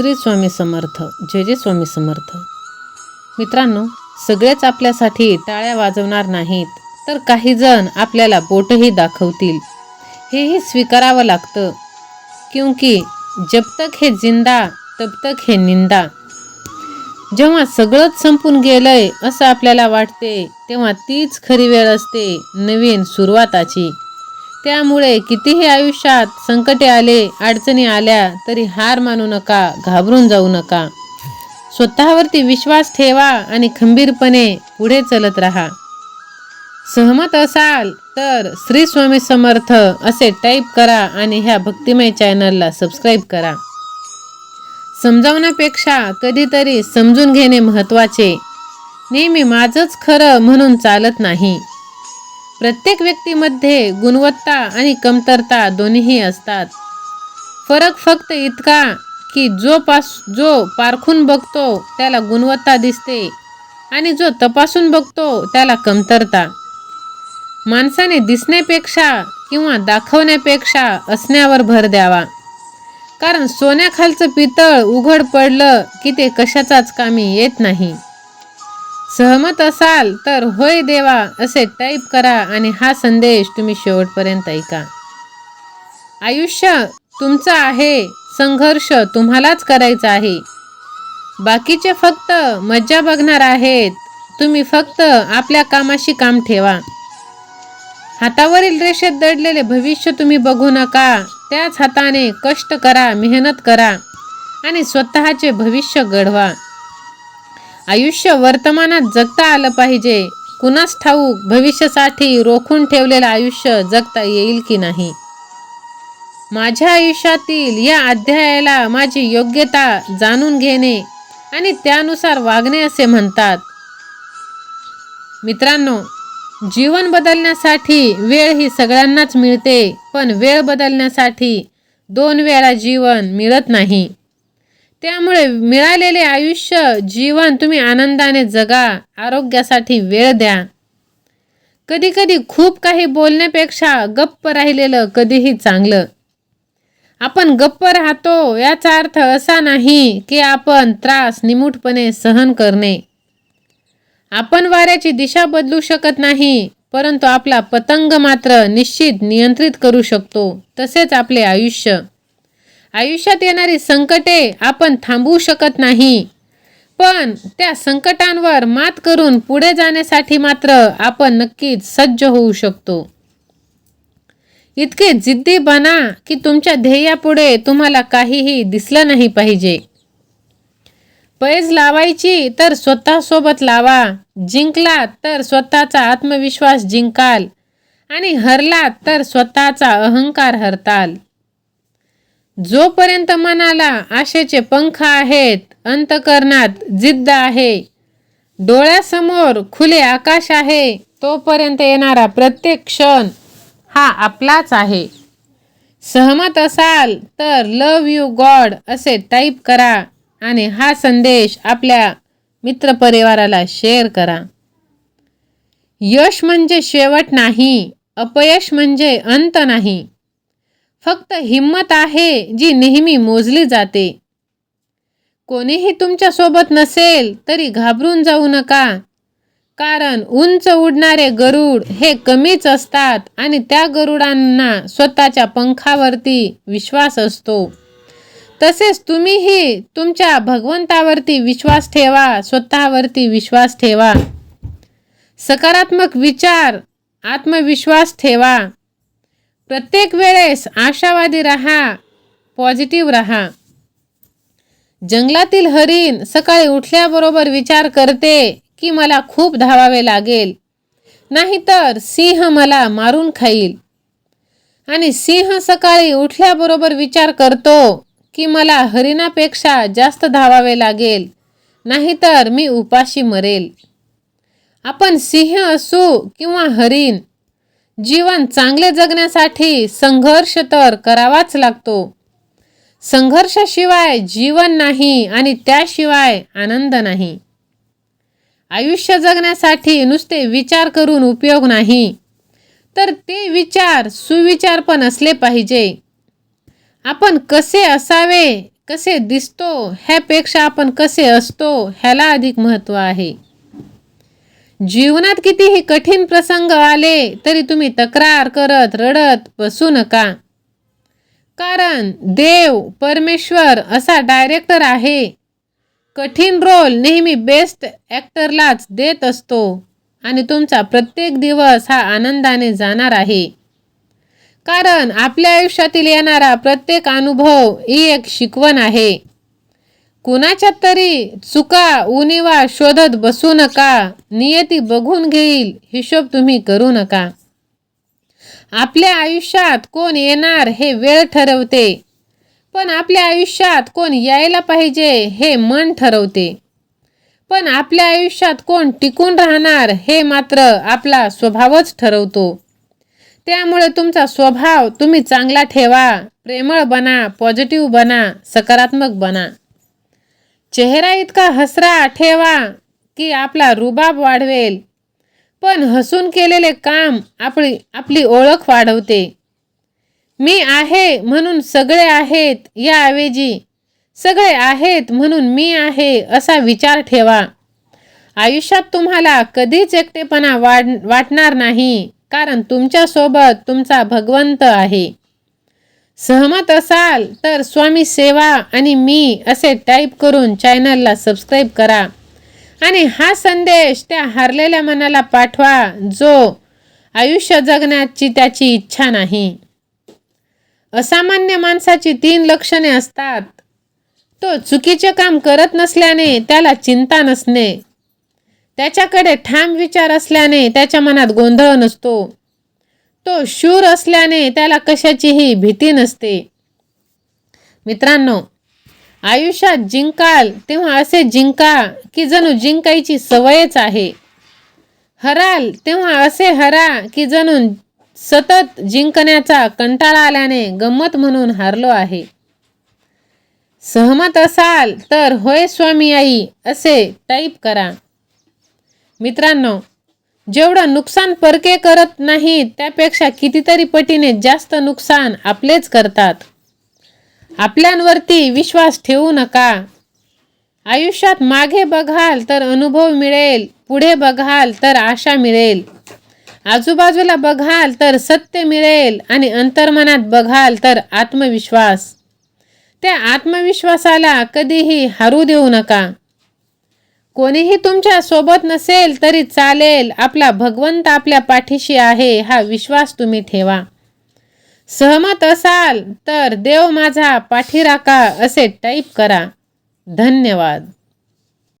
श्री स्वामी समर्थ. जय जय स्वामी समर्थ. मित्रांनो सगळेच आपल्यासाठी टाळ्या वाजवणार नाहीत तर काही जण आपल्याला बोटही दाखवतील. हेही स्वीकारावं लागतं. क्योंकि जब तक हे जिंदा तब तक हे निंदा. जेव्हा सगळंच संपून गेलंय असं आपल्याला वाटते तेव्हा तीच खरी वेळ असते नवीन सुरुवाताची. त्यामुळे कितीही आयुष्यात संकटे आले अडचणी आल्या तरी हार मानू नका घाबरून जाऊ नका. स्वतःवरती विश्वास ठेवा आणि खंबीरपणे पुढे चलत राहा. सहमत असाल तर श्री स्वामी समर्थ असे टाईप करा आणि ह्या भक्तिमय चॅनलला सबस्क्राईब करा. समजावण्यापेक्षा कधीतरी समजून घेणे महत्त्वाचे नेहमी माझंच खरं म्हणून चालत नाही. प्रत्येक व्यक्तीमध्ये गुणवत्ता आणि कमतरता दोन्हीही असतात. फरक फक्त इतका की जो पास जो पारखून बघतो त्याला गुणवत्ता दिसते आणि जो तपासून बघतो त्याला कमतरता. माणसाने दिसण्यापेक्षा किंवा दाखवण्यापेक्षा असण्यावर भर द्यावा. कारण सोन्याखालचं पितळ उघड पडलं की ते कशाचाच कामी येत नाही. सहमत असाल तर होय देवा असे टाईप करा आणि हा संदेश तुम्ही शेवटपर्यंत ऐका. आयुष्य तुमचं आहे संघर्ष तुम्हालाच करायचा आहे. बाकीचे फक्त मज्जा बघणार आहेत तुम्ही फक्त आपल्या कामाशी काम ठेवा. हातावरील रेषेत दडलेले भविष्य तुम्ही बघू नका त्याच हाताने कष्ट करा मेहनत करा आणि स्वतःचे भविष्य घडवा. आयुष्य वर्तमानात जगता आलं पाहिजे. कुणास ठाऊक भविष्यासाठी रोखून ठेवलेलं आयुष्य जगता येईल की नाही? माझ्या आयुष्यातील या अध्यायाला माझी योग्यता जाणून घेणे आणि त्यानुसार वागणे असे म्हणतात. मित्रांनो जीवन बदलण्यासाठी वेळ ही सगळ्यांनाच मिळते पण वेळ बदलण्यासाठी दोन वेळा जीवन मिळत नाही. त्यामुळे मिळालेले आयुष्य जीवन तुम्ही आनंदाने जगा आरोग्यासाठी वेळ द्या. कधी कधी खूप काही बोलण्यापेक्षा गप्प राहिलेलं कधीही चांगलं. आपण गप्प राहतो याचा अर्थ असा नाही की आपण त्रास निमूटपणे सहन करणे. आपण वाऱ्याची दिशा बदलू शकत नाही परंतु आपला पतंग मात्र निश्चित नियंत्रित करू शकतो तसेच आपले आयुष्य. आयुष्यात येणारी संकटे आपण थांबवू शकत नाही. पण त्या संकटांवर मात करून पुढे जाण्यासाठी मात्र आपण नक्कीच सज्ज होऊ शकतो. इतके जिद्दी बना की तुमच्या ध्येयापुढे तुम्हाला काहीही दिसलं नाही पाहिजे. पैज लावायची तर स्वतःसोबत लावा जिंकलात तर स्वतःचा आत्मविश्वास जिंकाल आणि हरलात तर स्वतःचा अहंकार हरताल. जोपर्यंत मनाला आशेचे पंख आहेत अंतकरणात जिद्द आहे. डोळ्यासमोर खुले आकाश आहे तोपर्यंत येणारा प्रत्येक क्षण हा आपलाच आहे. सहमत असाल तर लव यू गॉड असे टाईप करा आणि हा संदेश आपल्या मित्रपरिवाराला शेअर करा. यश म्हणजे शेवट नाही अपयश म्हणजे अंत नाही. फक्त हिंमत आहे जी नेहमी मोजली जाते. कोणीही तुमच्यासोबत नसेल तरी घाबरून जाऊ नका. कारण उंच उडणारे गरुड हे कमीच असतात आणि त्या गरुडांना स्वतःच्या पंखावरती विश्वास असतो. तसेच तुम्हीही तुमच्या भगवंतावरती विश्वास ठेवा स्वतःवरती विश्वास ठेवा. सकारात्मक विचार आत्मविश्वास ठेवा. प्रत्येक वेळेस आशावादी राहा पॉझिटिव्ह राहा. जंगलातील हरिण सकाळी उठल्याबरोबर विचार करते की मला खूप धावावे लागेल नाहीतर सिंह मला मारून खाईल. आणि सिंह सकाळी उठल्याबरोबर विचार करतो की मला हरिणापेक्षा जास्त धावावे लागेल नाहीतर मी उपाशी मरेल. आपण सिंह असू किंवा हरिण जीवन चांगले जगण्यासाठी संघर्ष तर करावाच लागतो. संघर्षाशिवाय जीवन नाही आणि त्याशिवाय आनंद नाही. आयुष्य जगण्यासाठी नुसते विचार करून उपयोग नाही. तर ते विचार सुविचार पण असले पाहिजे. आपण कसे असावे कसे दिसतो ह्यापेक्षा आपण कसे असतो ह्याला अधिक महत्त्व आहे. जीवनात कितीही कठीण प्रसंग आले तरी तुम्ही तक्रार करत रडत बसू नका. कारण देव परमेश्वर असा डायरेक्टर आहे. कठीण रोल नेहमी बेस्ट ॲक्टरलाच देत असतो आणि तुमचा प्रत्येक दिवस हा आनंदाने जाणार आहे. कारण आपल्या आयुष्यातील येणारा प्रत्येक अनुभव ही एक शिकवण आहे. कुणाच्या तरी चुका उनिवा शोधत बसू नका. नियती बघून घेईल. हिशोब तुम्ही करू नका. आपल्या आयुष्यात कोण येणार हे वेळ ठरवते. पण आपल्या आयुष्यात कोण यायला पाहिजे हे मन ठरवते. पण आपल्या आयुष्यात कोण टिकून राहणार हे मात्र आपला स्वभावच ठरवतो. त्यामुळे तुमचा स्वभाव तुम्ही चांगला ठेवा. प्रेमळ बना पॉझिटिव्ह बना सकारात्मक बना. चेहरा इतका हसरा ठेवा की आपला रुबाब वाढवेल. पण हसून केलेले काम आपली आपली ओळख वाढवते. मी आहे म्हणून सगळे आहेत याऐवजी सगळे आहेत म्हणून मी आहे असा विचार ठेवा. आयुष्यात तुम्हाला कधीच एकटेपणा वाढ वाटणार नाही कारण तुमच्यासोबत तुमचा भगवंत आहे. सहमत असाल तर स्वामी सेवा आणि मी असे टाईप करून चॅनलला सबस्क्राईब करा. आणि हा संदेश त्या हरलेल्या मनाला पाठवा जो आयुष्य जगण्याची त्याची इच्छा नाही. असामान्य माणसाची तीन लक्षणे असतात. तो चुकीचे काम करत नसल्याने त्याला चिंता नसणे. त्याच्याकडे ठाम विचार असल्याने त्याच्या मनात गोंधळ नसतो. तो शूर असल्याने त्याला कशाचीही भीती नसते. मित्रांनो आयुष्यात जिंकाल तेव्हा असे जिंका की जणू जिंकायची सवयच आहे. हराल तेव्हा असे हरा की जणू सतत जिंकण्याचा कंटाळा आल्याने गंमत म्हणून हारलो आहे. सहमत असाल तर होय स्वामी आई असे टाईप करा. मित्रांनो जेवढं नुकसान परके करत नाही त्यापेक्षा कितीतरी पटीने जास्त नुकसान आपलेच करतात. आपल्यांवरती विश्वास ठेवू नका. आयुष्यात मागे बघाल तर अनुभव मिळेल पुढे बघाल तर आशा मिळेल. आजूबाजूला बघाल तर सत्य मिळेल आणि अंतर्मनात बघाल तर आत्मविश्वास. त्या आत्मविश्वासाला कधीही हारू देऊ नका. कोणीही तुमच्यासोबत नसेल तरी चालेल. आपला भगवंत आपल्या पाठीशी आहे हा विश्वास तुम्ही ठेवा. सहमत असाल तर देव माझा पाठीराका असे टाईप करा. धन्यवाद.